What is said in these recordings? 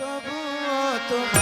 তবুও তোমায়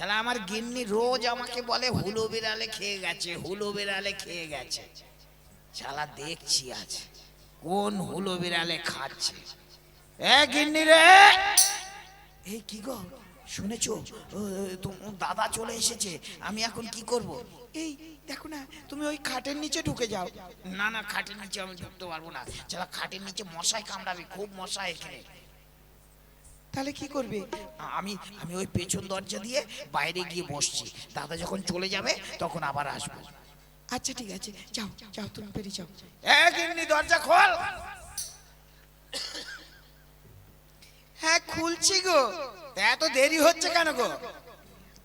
শালা আমার গিন্নি রোজ আমাকে বলে হুলো বিড়ালে খেয়ে গেছে হুলো বিড়ালে খেয়ে গেছে। শালা দেখছি আজ কোন হুলো বিড়ালে খাচ্ছে। এ গিন্নি রে! এই কি গো? শুনেছো? দাদা চলে এসেছে আমি এখন কি করব? এই দেখো না তুমি ওই খাটের নিচে ঢুকে যাও। না না খাটের নিচে আমি ঢুকতে পারব না। চলা খাটের নিচে মশাই কামড়াবে খুব মশা এখানে। তাহলে কি করবে? আমি আমি ওই পেছন দরজা দিয়ে বাইরে গিয়ে বসছি। দাদা যখন চলে যাবে তখন আবার আসব। আচ্ছা ঠিক আছে। যাও যাও তুমি বেরিয়ে যাও। এ গিন্নি দরজা খোল! হ্যাঁ খুলছি গো। এত দেরি হচ্ছে কেন গো?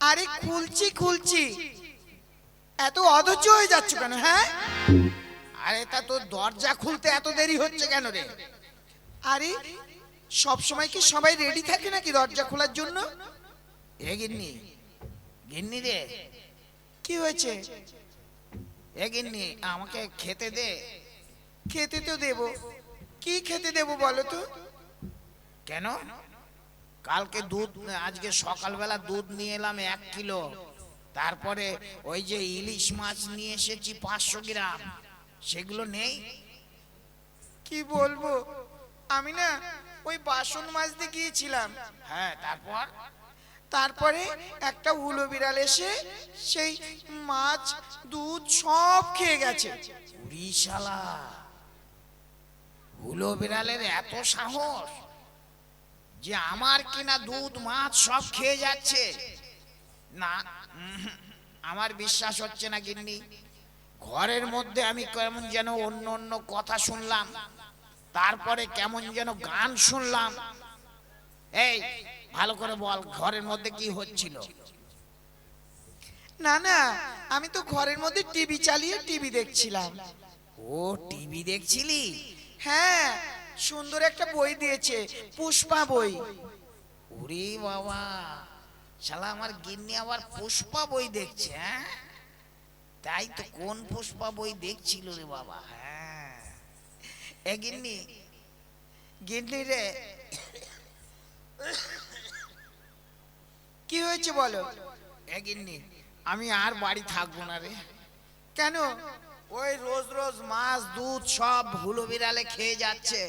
আরে খুলছি খুলছি। এত অধৈর্য হয়ে যাচ্ছ কেন হ্যাঁ? আরে তা তোর দরজা খুলতে এত দেরি হচ্ছে কেন রে? আরে সব সময় কি সবাই রেডি থাকে নাকি দরজা খোলার জন্য? এ গিন্নি গিন্নি রে, কি হয়েছে? এ গিন্নি, আমাকে খেতে দে। খেতে তো দেব। কি খেতে দেব বলো তো? কেন? কালকে দুধ, আজকে সকালবেলা দুধ নিয়ে এলাম এক কিলো। তারপরে ওই যে ইলিশ মাছ নিয়ে এসেছি পাঁচশো গ্রাম। সেগুলো নেই? কি বলব? আমি না ওই বাসন মাজতে গিয়েছিলাম। হ্যাঁ তারপর? তারপরে একটা হুলো বিড়াল এসে সেই মাছ দুধ সব খেয়ে গেছে। উড়িশালা হুলো বিড়ালের এত সাহস যে আমার কিনা দুধ মাছ সব খেয়ে যাচ্ছে। না আমার বিশ্বাস হচ্ছে না গিন্নি। ঘরের মধ্যে আমি কেমন যেন অন্য অন্য কথা শুনলাম। তারপরে কেমন যেন গান শুনলাম। এই ভালো করে বল ঘরের মধ্যে কি হচ্ছিল? না না আমি তো ঘরের মধ্যে টিভি চালিয়ে টিভি দেখছিলাম। ও টিভি দেখছিলি? হ্যাঁ সুন্দর একটা বই দিয়েছে পুষ্পা বই। ওরে বাবা শালা আমার গিন্নি আবার পুষ্পা বই দেখছে হ্যাঁ? তাই তো কোন পুষ্পা বই দেখছিল রে বাবা হ্যাঁ? এ গিন্নি গিন্নি রে কি হয়েছে বলো? এ গিন্নি আমি আর বাড়ি থাকব না রে। কেন? ওই রোজ রোজ মাছ দুধ সব হুলো বিড়ালে খেয়ে যাচ্ছে।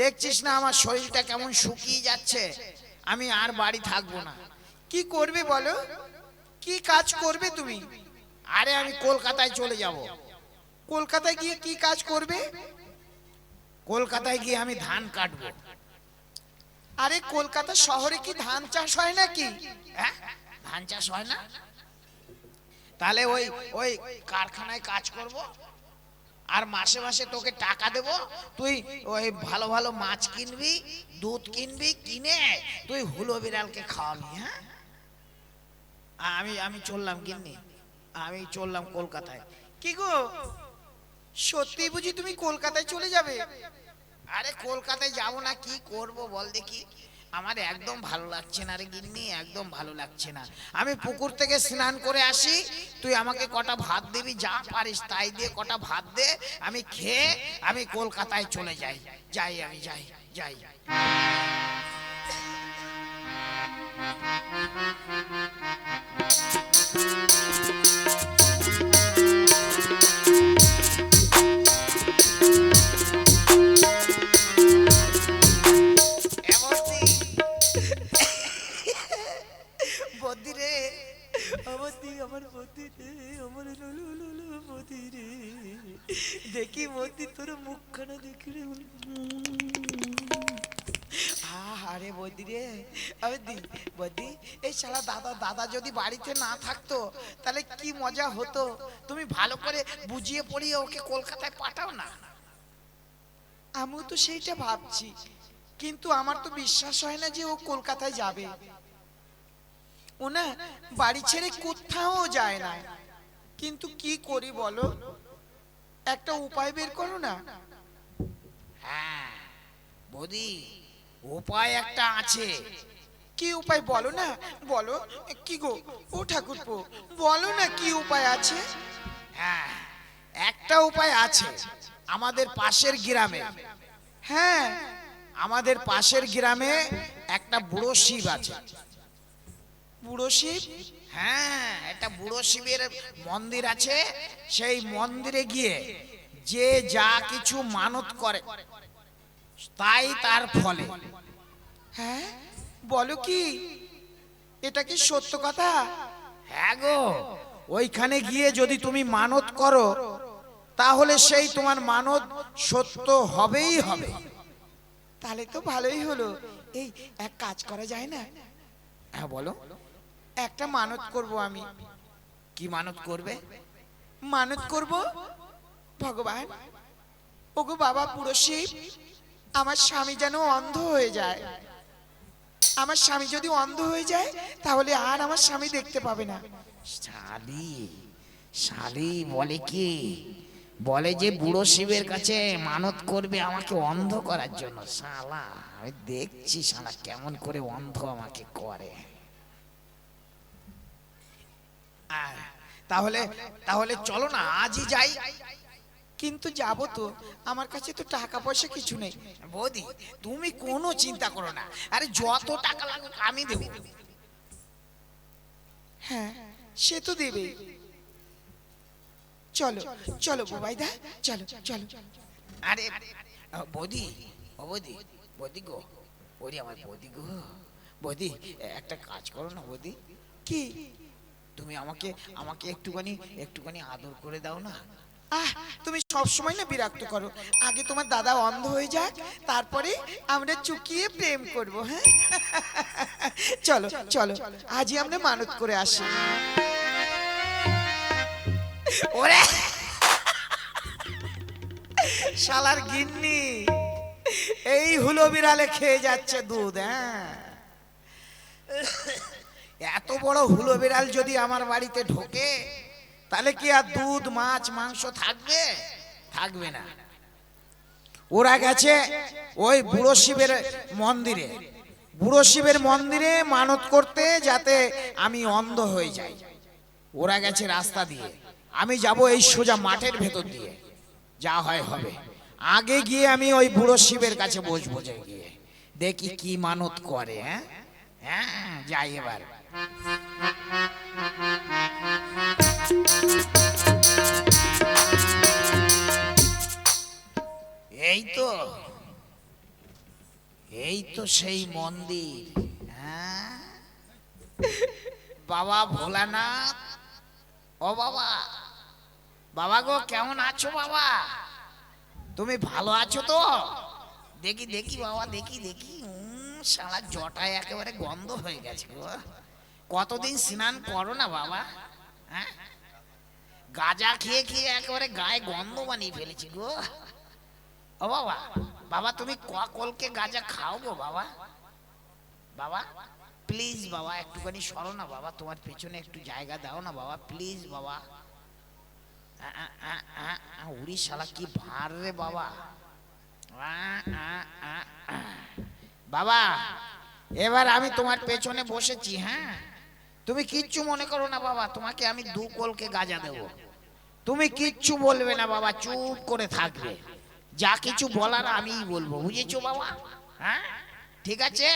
দেখছিস না আমার শরীরটা কেমন শুকিয়ে যাচ্ছে? আমি আর বাড়ি থাকব না। কি করবে বলো? কি কাজ করবে তুমি? আরে আমি কলকাতায় চলে যাব। কলকাতায় গিয়ে কি কাজ করবে? কলকাতায় গিয়ে আমি ধান কাটবো। আরে কলকাতা শহরে কি ধান চাষ হয় নাকি? হ্যাঁ? ধান চাষ হয় না? তাহলে ওই ওই কারখানায় কাজ করব আর মাসে মাসে তোকে টাকা দেব। তুই ওই ভালো ভালো মাছ কিনবি দুধ কিনবি কিনে তুই হুলো বিড়ালকে খাওয়াবি হ্যাঁ? আমি আমি চললাম গিন্নি আমি চললাম কলকাতায়। কি গো? সত্যি বুঝি তুমি কলকাতায় চলে যাবে? আরে কলকাতায় যাব না, কি করব বল দেখি। আমার একদম ভালো লাগছে না রে গিন্নি, একদম ভালো লাগছে না। আমি পুকুর থেকে স্নান করে আসি, তুই আমাকে কটা ভাত দিবি, যা পারিস তাই দিয়ে কটা ভাত দে, আমি খেয়ে আমি কলকাতায় চলে যাই। যাই আমি, যাই যাই। এমনই দেখি বদি তোর মুখখানা দেখি রে আরে বদি রে বদি এই শালা দাদা দাদা যদি বাড়িতে না থাকতো, তাহলে কি মজা হতো? তুমি ভালো করে বুঝিয়ে পড়িয়ে ওকে কলকাতায় পাঠাও না? আমিও তো সেইটা ভাবছি, কিন্তু আমার তো বিশ্বাস হয় না যে ও কলকাতায় যাবে। ও না বাড়ি ছেড়ে কোথাও যায় না। কিন্তু কি করি বলো? একটা উপায় বের করো না। হ্যাঁ বৌদি উপায় একটা আছে। কি উপায় বলো না? বলো কি গো? ও ঠাকুরপো বলো না কি উপায় আছে? হ্যাঁ একটা উপায় আছে আমাদের পাশের গ্রামে। হ্যাঁ। আমাদের পাশের গ্রামে একটা বুড়ো শিব আছে। বুড়ো শিব? হ্যাঁ একটা বুড়ো শিবের মন্দির আছে। সেই মন্দিরে গিয়ে যে যা কিছু মানত করে, তাই তার ফলে। হ্যাঁ বলো কি? এটা কি সত্য কথা? হ্যাঁ গো, ওইখানে গিয়ে যদি তুমি মানত করো, তাহলে সেই তোমার মানত সত্য হবেই হবে। তাহলে তো ভালোই হলো। এই, এক কাজ করা যায় না? হ্যাঁ বলো। একটা মানত করব আমি। কি মানত করবে? মানত করব ভগবান। ওগো বাবা পুরো শিব আমার স্বামী যেন অন্ধ হয়ে যায়। আমার স্বামী যদি অন্ধ হয়ে যায় তাহলে আর আমার স্বামী দেখতে পাবে না। শালি শালি বলে কি? বলে যে বুড়ো শিবের কাছে মানত করবে আমাকে অন্ধ করার জন্য। শালা আমি দেখছি শালা কেমন করে অন্ধ আমাকে করে আহ, তাহলে তাহলে চলো না, আজই যাই। কিন্তু যাব তো, আমার কাছে তো টাকা পয়সা কিছু নেই। বৌদি, তুমি কোনো চিন্তা করো না। আরে যত টাকা লাগুক, আমি দেবো। হ্যাঁ সে তো দেবে চলো চলো বুবাইদা, চলো চলো। আরে, বৌদি, ও বৌদি বৌদি গো ওরে আমার বৌদি গো। বৌদি, একটা কাজ করো না বৌদি। কি? তুমি আমাকে আমাকে একটুখানি একটুখানি আদর করে দাও না। আহ, তুমি সব সময় না বিরক্ত করো। আগে তোমার দাদা অন্ধ হয়ে যাক, তারপরে আমরা চুকিয়ে প্রেম করব হ্যাঁ? চলো চলো, আজই আমরা মানত করে আসি। ওরে! শালার গিন্নি, এই হুলো বিড়ালে খেয়ে যাচ্ছে দুধ হ্যাঁ? এত বড় হুলো বিড়াল যদি আমার বাড়িতে ঢোকে, তাহলে কি আর দুধ, মাছ, মাংস থাকবে? থাকবে না। ওরা গেছে ওই বুড়ো শিবের মন্দিরে। বুড়ো শিবের মন্দিরে মানত করতে যাতে আমি অন্ধ হয়ে যাই। ওরা গেছে রাস্তা দিয়ে। আমি যাব এই সোজা মাঠের ভেতর দিয়ে। যা হয় হবে। আগে গিয়ে আমি ওই বুড়ো শিবের কাছে বসবো গিয়ে। দেখি কি মানত করে হ্যাঁ? হ্যাঁ যাই এবার। এই তো এই তো সেই মন্দির হ্যাঁ? বাবা ভোলানাথ, ও বাবা বাবা গো কেমন আছো বাবা? তুমি ভালো আছো তো? দেখি দেখি বাবা, দেখি দেখি। শালা জটায় একেবারে গন্ধ হয়ে গেছে গো। কতদিন স্নান করো না বাবা? হ্যাঁ? গাজা খেয়ে খেয়ে একেবারে গায়ে গন্ধ বানিয়ে ফেলেছি গো। ও বাবা বাবা তুমি কলকে গাজা খাও গো বাবা? বাবা প্লিজ বাবা, একটুখানি সরো না বাবা, তোমার পেছনে একটু জায়গা দাও না বাবা প্লিজ বাবা। উড়ি শালা কি ভার রে বাবা। বাবা, এবার আমি তোমার পেছনে বসেছি হ্যাঁ? তুমি কিচ্ছু মনে করো না বাবা তোমাকে আমি দু কলকে গাজা দেবো। তুমি কিচ্ছু বলবে না বাবা চুপ করে থাকবে। যা কিছু বলার আমিই বলব বুঝেছ বাবা? হ্যাঁ? ঠিক আছে?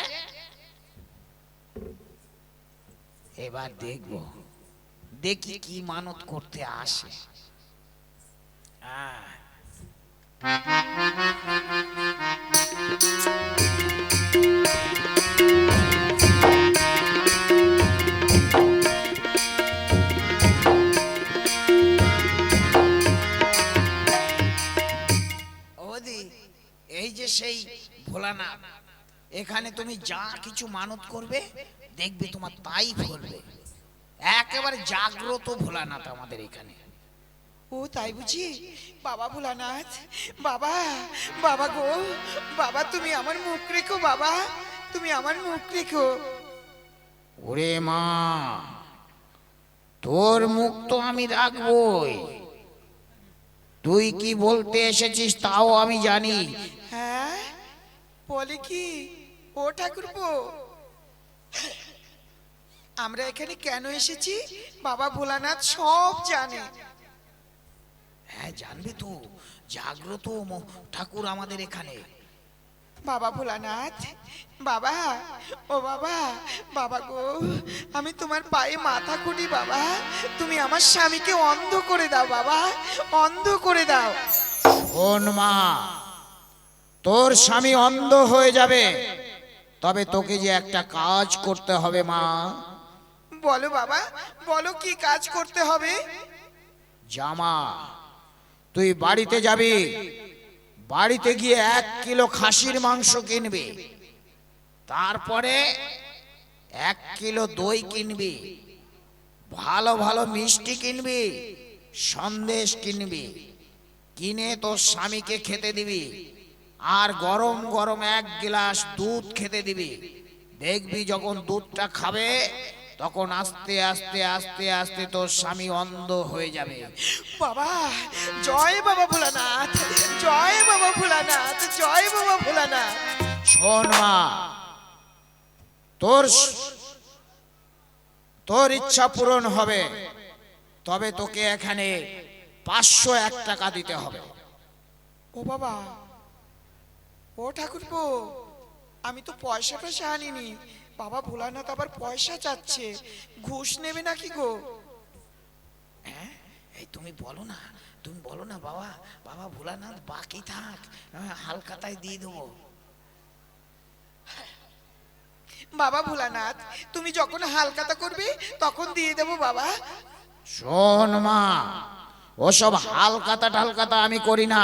এবার দেখব দেখি কি মানত করতে আসে। আহ। সেই ভোলানাথ এখানে তুমি যা কিছু মানত করবে দেখবে তোমার তাই ফলবে। একেবারে জাগ্রত ভোলানাথ আমাদের এখানে। ও তাই বুঝি? বাবা ভোলানাথ বাবা বাবা গো বাবা তুমি আমার মুখ রেখো বাবা তুমি আমার মুখ রেখো। ওরে মা তোর মুখ তো আমি রাখবই। তুই কি বলতে এসেছিস তাও আমি জানি বলে কি? ও ঠাকুরপো আমরা এখানে কেন এসেছি? বাবা ভোলানাথ সব জানে। হ্যাঁ জানবি তো। জাগ্রত ঠাকুর আমাদের এখানে। বাবা ভোলানাথ বাবা ও বাবা বাবা গো আমি তোমার পায়ে মাথা কুটি বাবা। তুমি আমার স্বামীকে অন্ধ করে দাও বাবা। অন্ধ করে দাও। মা তোর স্বামী অন্ধ হয়ে যাবে। তবে তোকে যে একটা কাজ করতে হবে মা। বলো বাবা বলো কি কাজ করতে হবে? জামা তুই বাড়িতে যাবি। বাড়িতে গিয়ে এক কিলো খাসির মাংস কিনবি। তারপরে এক কিলো দই কিনবি। ভালো ভালো মিষ্টি কিনবি। সন্দেশ কিনবি। কিনে তোর স্বামীকে খেতে দিবি। আর গরম গরম এক গ্লাস দুধ খেতে দিবি। দেখবি যখন দুধটা খাবে তখন আস্তে আস্তে আস্তে আস্তে তোর স্বামী অন্ধ হয়ে যাবে। বাবা জয় বাবা ভোলানাথ জয় বাবা ভোলানাথ জয় বাবা ভোলানাথ। শোন মা তোর তোর ইচ্ছা পূরণ হবে তবে তোকে এখানে পাঁচশো এক টাকা দিতে হবে। ও বাবা ও ঠাকুরপো আমি তো পয়সা টয়সা আনিনি। বাবা ভোলানাথ আবার পয়সা চাচ্ছে ঘুষ নেবে নাকি গো? হ্যাঁ? এই তুমি বলো না তুমি বলো না বাবা বাবা ভোলানাথ বাকি থাক হালকাতায় দিয়ে দেবো। বাবা ভোলানাথ তুমি যখন হালকাতা করবে তখন দিয়ে দেবো বাবা। শোন মা ওসব হালকাতা টালকাতা আমি করি না।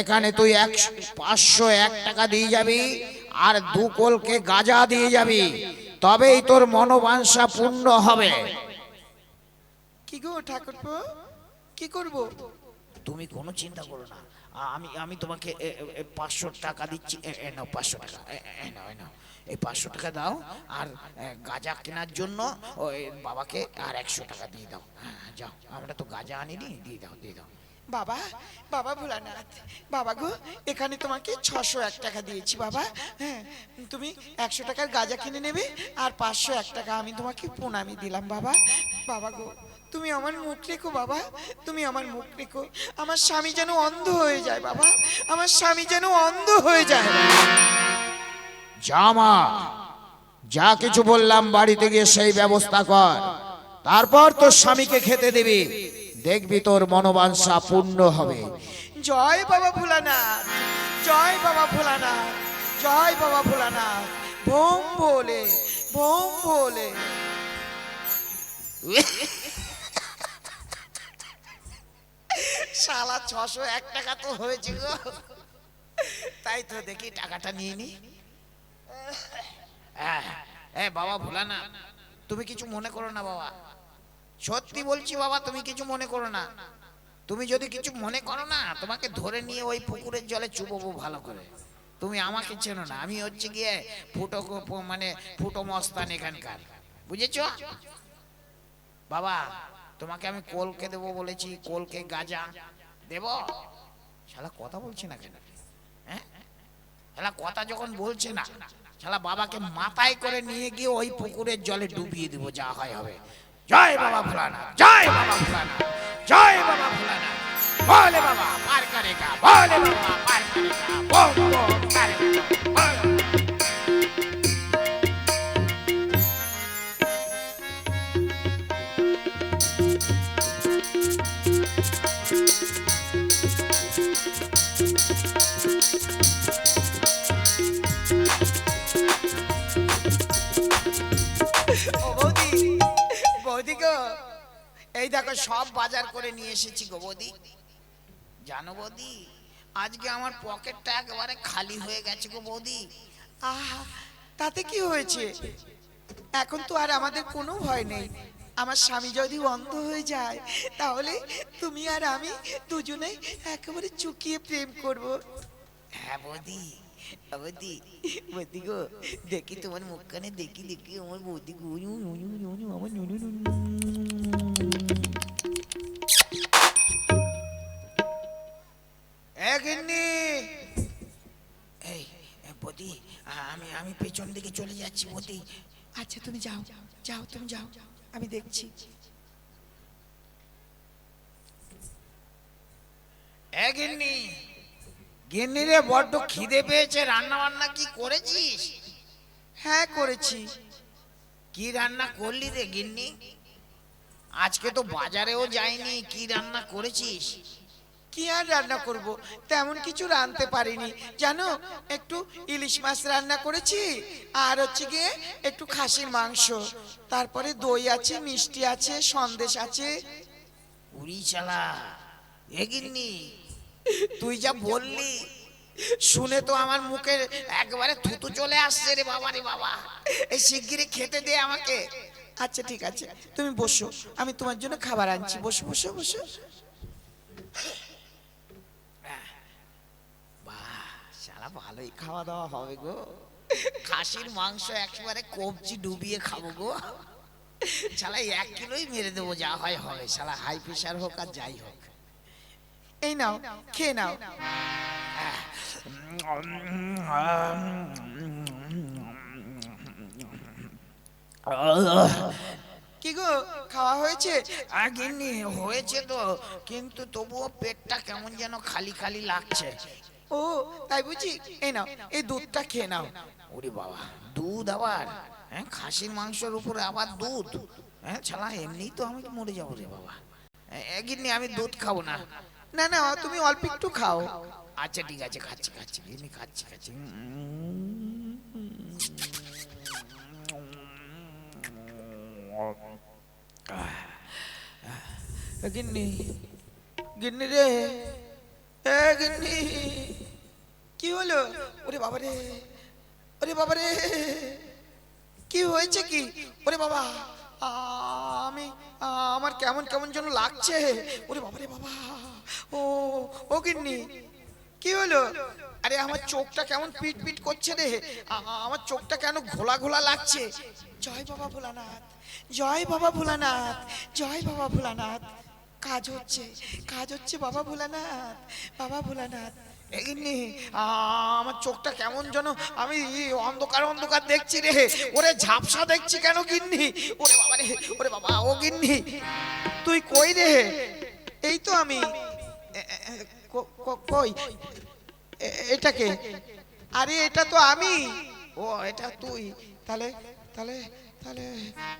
এখানে তুই এক পাঁচশো এক টাকা দিয়ে যাবি আর দু কলকে গাজা দিয়ে যাবি তবেই তোর মনোবাঞ্ছা পূর্ণ হবে। কি গো ঠাকুরপো? কি করব? তুমি কোনো চিন্তা করো না। আমি আমি তোমাকে পাঁচশো টাকা দিচ্ছি। নাও পাঁচশো টাকা। নাও নাও। এই পাঁচশো টাকা দাও আর গাঁজা কেনার জন্য ওই বাবাকে আর একশো টাকা দিয়ে দাও। হ্যাঁ যাও। আমরা তো গাঁজা আনিনি দিয়ে দাও দিয়ে দাও। বাবা বাবা ভোলানাথ, বাবা গো, এখানে তোমাকে ছশো এক টাকা দিয়েছি বাবা হ্যাঁ তুমি একশো টাকার গাঁজা কিনে নেবে আর পাঁচশো এক টাকা আমি তোমাকে প্রণামি দিলাম বাবা বাবা গো, তুমি আমার মুখ রেখো বাবা, তুমি আমার মুখ রেখো, আমার স্বামী যেন অন্ধ হয়ে যায় বাবা, আমার স্বামী যেন অন্ধ হয়ে যায়। জামা যা কিছু বললাম, বাড়িতে গিয়ে সেই ব্যবস্থা কর, তারপর তোর স্বামীকে খেতে দিবি। দেখবি তোর মনোবাঞ্ছা পূর্ণ হবে। জয় বাবা ভোলানাথ, জয় বাবা ভোলানাথ, জয় বাবা ভোলানাথ। ভোম ভোলে ভোম ভোলে। শালা ছশো এক টাকা তো হয়েছে গো। তাই তো দেখি টাকাটা নিয়ে নি। এ বাবা ভোলা না তুমি কিছু মনে করো না বাবা। সত্যি বলছি বাবা, তুমি কিছু মনে করো না। তুমি যদি কিছু মনে করো না, তোমাকে ধরে নিয়ে ওই পুকুরের জলে চুববো ভালো করে। তুমি আমাকে চেনো না, আমি হচ্ছে গিয়ে ফুটো মানে ফুটো মস্তান এখানকার। বুঝেছ? বাবা, তোমাকে আমি কোলকে দেবো বলেছি, কোলকে গাজা দেব? শালা কথা বলছে না কেন? হ্যাঁ? শালা কথা যখন বলছে না, শালা বাবাকে মাথায় করে নিয়ে গিয়ে ওই পুকুরের জলে ডুবিয়ে দেবো, যা হয় হবে। জয় বাবা ভোলানা জয় বাবা ভোলানা জয় বাবা ভোলানা বলে বাবা, পার করেগা বলে বাবা, পার করেগা বম পার করেগা দেখো সব বাজার করে নিয়ে এসেছি গো বৌদি জানো বৌদি আজকে আমার পকেটটা একেবারে খালি হয়ে গেছে গো বৌদি আহা তাতে কি হয়েছে এখন তো আর আমাদের কোনো ভয় নেই আমার স্বামী যদি অন্ধ হয়ে যায় তাহলে তুমি আর আমি দুজনেই একেবারে চুকিয়ে প্রেম করব হ্যাঁ বৌদি বৌদি বৌদি গো দেখি তোমার মুখখানে দেখি দেখি আমার বৌদি গো উয়ু, উয়ু, উয়ু, আমার নুনু নুনু। এই আমি আমি পেছন দিকে চলে যাচ্ছি বৌদি। আচ্ছা তুমি যাও যাও তুমি যাও আমি দেখছি। গিন্নি গিন্নি রে বড্ড খিদে পেয়েছে রান্না বান্না কি করেছিস? হ্যাঁ করেছি। কি রান্না করলি রে গিন্নি? আজকে তো বাজারেও যাইনি কি রান্না করেছিস? কি আর রান্না করব? তেমন কিছু রাঁধতে পারিনি। জানো একটু ইলিশ মাছ রান্না করেছি আর হচ্ছে গিয়ে একটু খাসির মাংস। তারপরে দই আছে মিষ্টি আছে সন্দেশ আছে। উড়ি চালা। এ তুই যা বললি শুনে তো আমার মুখে একবারে থুতু চলে আসছে রে বাবা রে বাবা। এই শিগগিরই খেতে দে আমাকে। আচ্ছা ঠিক আছে। তুমি বসো। আমি তোমার জন্য খাবার আনছি। বসো বসো বসো। বাহ সারা ভালোই খাওয়া দাওয়া হবে গো। খাসির মাংস একেবারে কবজি ডুবিয়ে খাব গো। শালা এক কিলোই মেরে দেবো যা হয় হবে। শালা হাই প্রেশার হোক আর যাই হোক। এই নাও খেয়ে নাও। কি গো খাওয়া হয়েছে? আগিনি হয়েছে তো কিন্তু তবুও পেটটা কেমন যেন খালি খালি লাগছে। ও তাই বুঝি? এই নাও এই দুধটা খেয়ে নাও। ওরে বাবা দুধ আবার? হ্যাঁ খাসির মাংসের উপরে আবার দুধ? হ্যাঁ ছাড়া এমনি তো আমি মরে যাব রে বাবা। একদিনই আমি দুধ খাব না। না না তুমি অল্প একটু খাও। আচ্ছা ঠিক আছে খাচ্ছি খাচ্ছি এমনি খাচ্ছি খাচ্ছি এ গিন্নি গিন্নি রে এ গিন্নি কি হলো ওরে বাবা রে ওরে বাবা রে কি হয়েছে কি ওরে বাবা আমি আমার কেমন কেমন যেন লাগছে ওরে বাবা রে বাবা ও ও গিন্নি কি হলো আরে আমার চোখটা কেমন পিট পিট করছে রে আমার চোখটা কেন ঘোলা ঘোলা লাগছে জয় বাবা ভোলানাথ জয় বাবা ভোলানাথ, জয় বাবা ভোলানাথ। কাজ হচ্ছে কাজ হচ্ছে বাবা ভোলানাথ বাবা ভোলানাথ। এগিনি আমার চোখটা কেমন যেন আমি অন্ধকার অন্ধকার দেখছি রে। ওরে ঝাপসা দেখছি কেন গিন্নি? ওরে বাবা রে, ওরে বাবা, ও গিন্নি। তুই কই রে? এই তো আমি। কই? এটাকে আরে, এটা তো আমি। ও, এটা তুই। তাহলে তাহলে তাহলে,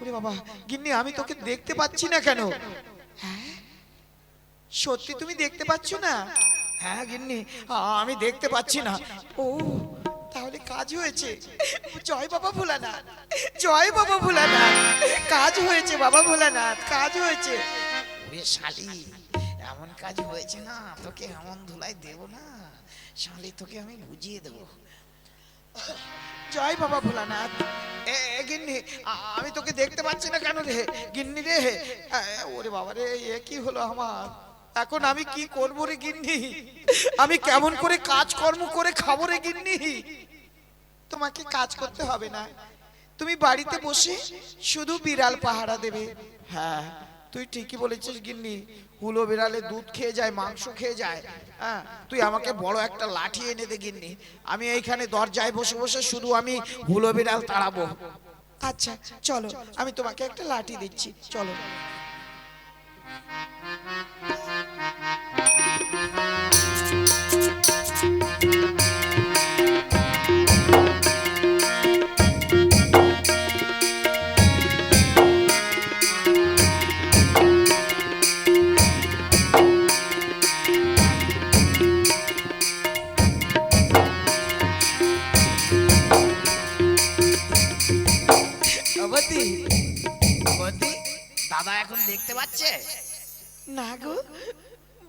ওরে বাবা, গিন্নি, আমি তোকে দেখতে পাচ্ছি না কেন? হ্যাঁ? সত্যি তুমি দেখতে পাচ্ছ না? হ্যাঁ গিন্নি, আমি দেখতে পাচ্ছি না। ও, তাহলে কাজ হয়েছে। জয় বাবা ভোলানাথ। জয় বাবা ভোলানাথ। কাজ হয়েছে, বাবা ভোলানাথ, কাজ হয়েছে। ওরে শালি, এমন কাজ হয়েছে না, তোকে এমন ধুলাই দেব না। শালি, তোকে আমি বুঝিয়ে দেবো। জয় বাবা ভোলানাথ। গিন্নি আমি তোকে দেখতে পাচ্ছি না কেন রে? গিন্নি রে ওরে বাবা রে, এ কি হলো আমার? এখন আমি কি করব রে গিন্নি? আমি কেমন করে কাজকর্ম করে খাব রে গিন্নি? তোমাকে কাজ করতে হবে না। তুমি বাড়িতে বসে শুধু বিড়াল পাহারা দেবে। হ্যাঁ তুই ঠিকই বলেছিস গিন্নি, হুলো বিড়ালে দুধ খেয়ে যায়, মাংস খেয়ে যায় হ্যাঁ? তুই আমাকে বড় একটা লাঠি এনে দে গিন্নি। আমি এইখানে দরজায় বসে বসে শুধু আমি হুলো বিড়াল তাড়াবো। আচ্ছা চলো, আমি তোমাকে একটা লাঠি দিচ্ছি, চলো।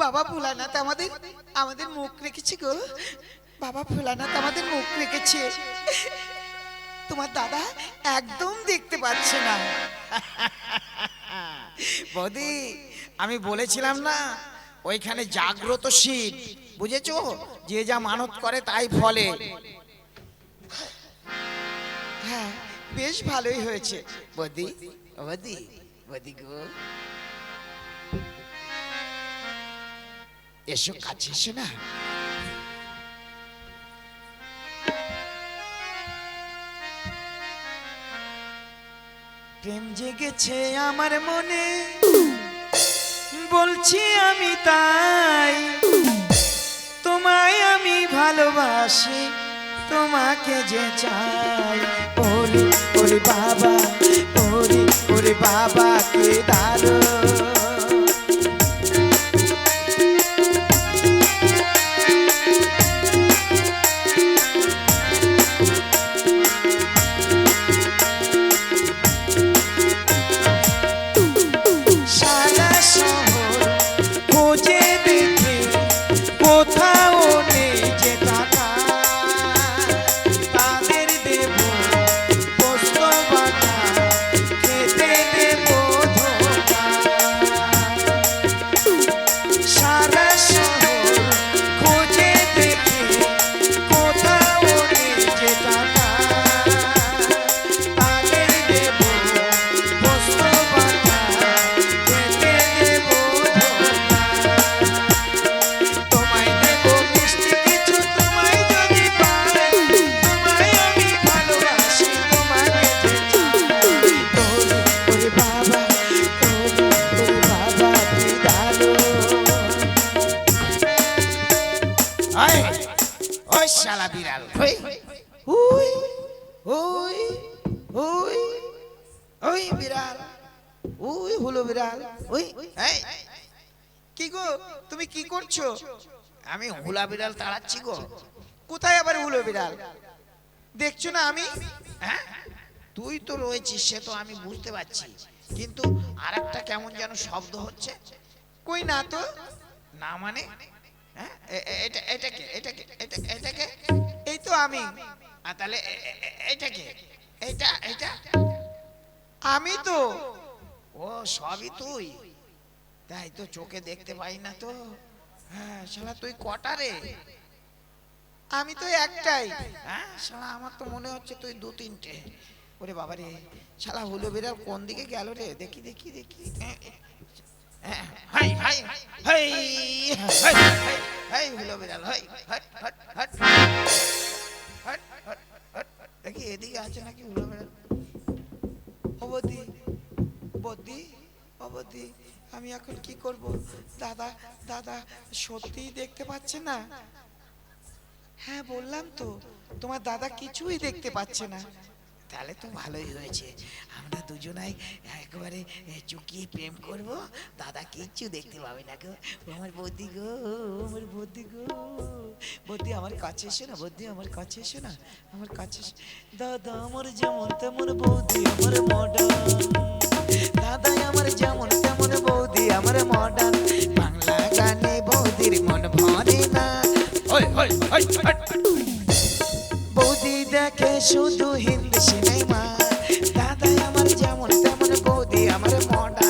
বাবা ভোলানাথ আমাদের আমাদের মুখ রেখেছে গো। বাবা ভোলানাথ আমাদের মুখ রেখেছে। তোমার দাদা একদম দেখতে পাচ্ছে না। বৌদি আমি বলেছিলাম না ওইখানে জাগ্রত শীত বুঝেছ? যে যা মানত করে তাই ফলে। হ্যাঁ বেশ ভালোই হয়েছে। বৌদি বৌদি বৌদি গো। এসো কাছে এসো না। প্রেম জেগেছে আমার মনে। বলছি আমি তাই। তোমায় আমি ভালোবাসি, তোমাকে যে চাই। ওরে ওরে বাবা, ওরে ওরে বাবা কে দারো তুমি কি করছ? আমি হুলা বিড়াল তাড়াচ্ছি গো। কোথায় আবার হুলো বিড়াল? দেখছ না আমি? হ্যাঁ? তুই তো রয়েছিস সে তো আমি বুঝতে পারছি। কিন্তু আরেকটা কেমন যেন শব্দ হচ্ছে? কই না তো? না মানে? হ্যাঁ? এটা এটাকে এটাকে এটা এটাকে এই তো আমি। আর তাহলে এটাকে এটা এটা? আমি তো। ও সবই তুই। তাই তো চোখে দেখতে পাই না তো হ্যাঁ শালা তুই কটা রে আমি তো একটাই হ্যাঁ শালা আমার তো মনে হচ্ছে তুই দু তিনটে ওরে বাবা রে শালা হুলো বিড়াল কোন দিকে গেল রে দেখি দেখি দেখি হ্যাঁ, দেখি এদিকে আছে নাকি হুলো বিড়াল অবধি বদি অবধি আমি এখন কি করব? দাদা দাদা, সত্যিই দেখতে পাচ্ছে না। হ্যাঁ বললাম তো, তোমার দাদা কিছুই দেখতে পাচ্ছে না। তাহলে তো ভালোই হয়েছে। আমরা দুজনাই একবারে চুকিয়ে প্রেম করব। দাদা কিচ্ছু দেখতে পাবে না গো। আমার বৌদি গো, আমার বৌদি গো। বৌদি, আমার কাছে এসো না বৌদি, আমার কাছে এসো না আমার কাছে। দাদা, আমার যেমন তেমন বৌদি, আমার মডার্ন দাদা আমার যেমন তেমন বৌদি আমার মডার্ন বাংলা গানে বৌদির মন ভরে না। বৌদি দেখে শুধু হিন্দি সিনেমা। দাদা আমার যেমন তেমন বৌদি আমার মডার্ন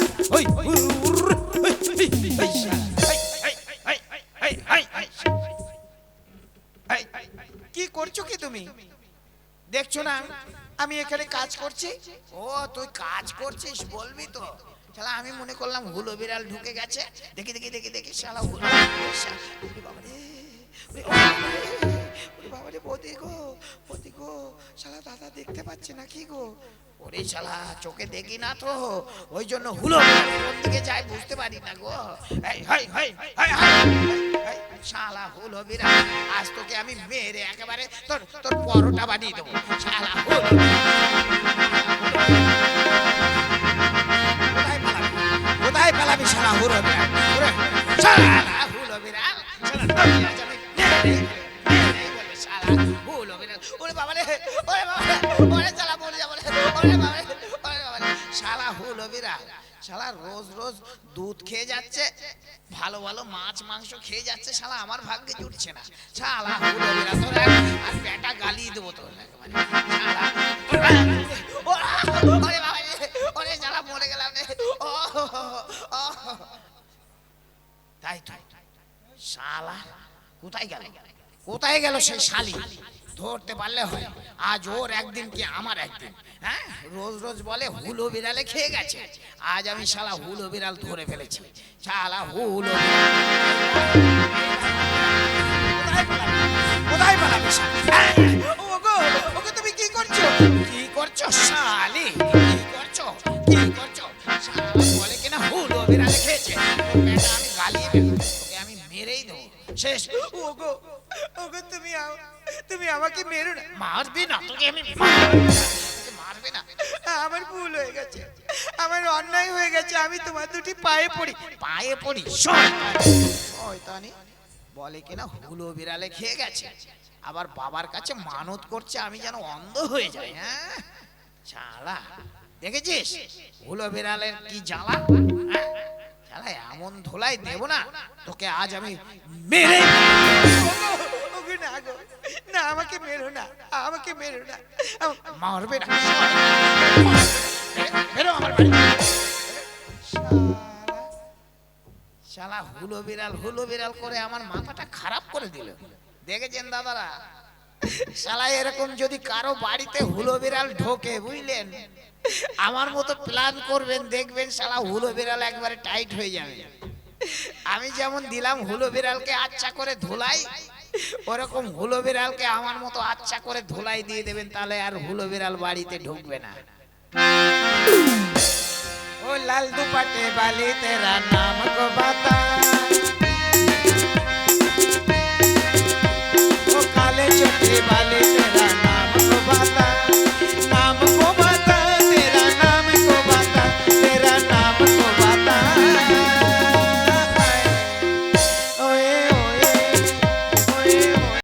করছি ও তুই কাজ করছিস বলবি তো। শালা আমি মনে করলাম হুলো বিড়াল ঢুকে গেছে। দেখি দেখি দেখি দেখি শালা বাবা রে, বাবা রে বৌদি গো বৌদি গো। শালা দাদা দেখতে পাচ্ছে না কি গো? ওরে শালা, চোখে দেখি না তো। ওই জন্য হুলো, কোন দিকে যায় বুঝতে পারি না গো। শালা হুলো বিড়াল, আজ তোকে আমি মেরে একেবারে তোর তোর পরোটা বানিয়ে দেবো। শালা হুলো কোথায় পালাবি? শালা হুলো ওরে বাবা রে ওরে বাবা ওরে মৌলবীরা শালা রোজ রোজ দুধ খেয়ে যাচ্ছে, ভালো ভালো মাছ, মাংস খেয়ে যাচ্ছে, শালা আমার ভাগ্যে জুটছে না। শালা মৌলবীরা আর দেবো মানে তাই শালা, কোথায় গেল? কোথায় গেল সেই শালি? ধরতে পারলে হয়। আজ ওর একদিন কি আমার একদিন? হ্যাঁ? রোজ রোজ বলে, হুলো বিড়ালে খেয়ে গেছে। আজ আমি শালা হুলো বিড়াল ধরে ফেলেছি। শালা হুলো তুমি কি করছ কি করছ শালি কি করছ কি করছ বলে কিনা হুলো বিড়ালে। খেয়েছে আমাকে মেরো না। মারবি না তোকে আমি মারবো না। আমার ভুল হয়ে গেছে। আমার অন্যায় হয়ে গেছে আমি তোমার দুটি পায়ে পড়ি। পায়ে পড়ি শয়তানি বলে কিনা হুলো বিড়ালে খেয়ে গেছে। আবার বাবার কাছে মানত করছে আমি যেন অন্ধ হয়ে যাই হ্যাঁ? চালা দেখেছিস? হুলো বিড়ালের কি জ্বালা? হ্যাঁ? এমন ধোলাই দেব না তোকে আজ আমি মেরে ওগো না গো। না, আমাকে মেরো না, আমাকে মেরো না। মারবে না। বেরো আমার বাড়ি। শালা হুলো বিড়াল হুলো বিড়াল করে আমার মাথাটা খারাপ করে দিল। দেখেছেন দাদারা? শালা এরকম যদি কারও বাড়িতে হুলো বিড়াল ঢোকে, বুঝলেন? আমার মতো প্ল্যান করবেন, দেখবেন শালা হুলো বিড়াল একবারে টাইট হয়ে যাবে। আমি যেমন দিলাম, হুলো বিড়ালকে আচ্ছা করে ধুলাই ওরকম হুলো বিড়ালকে আমার মতো আচ্ছা করে ধুলাই দিয়ে দেবেন, তাহলে আর হুলো বিড়াল বাড়িতে ঢুকবে না। ও লাল দুপাটে বালি তেরা নাম গো বাতা। ও কালে চটি বালি তেরা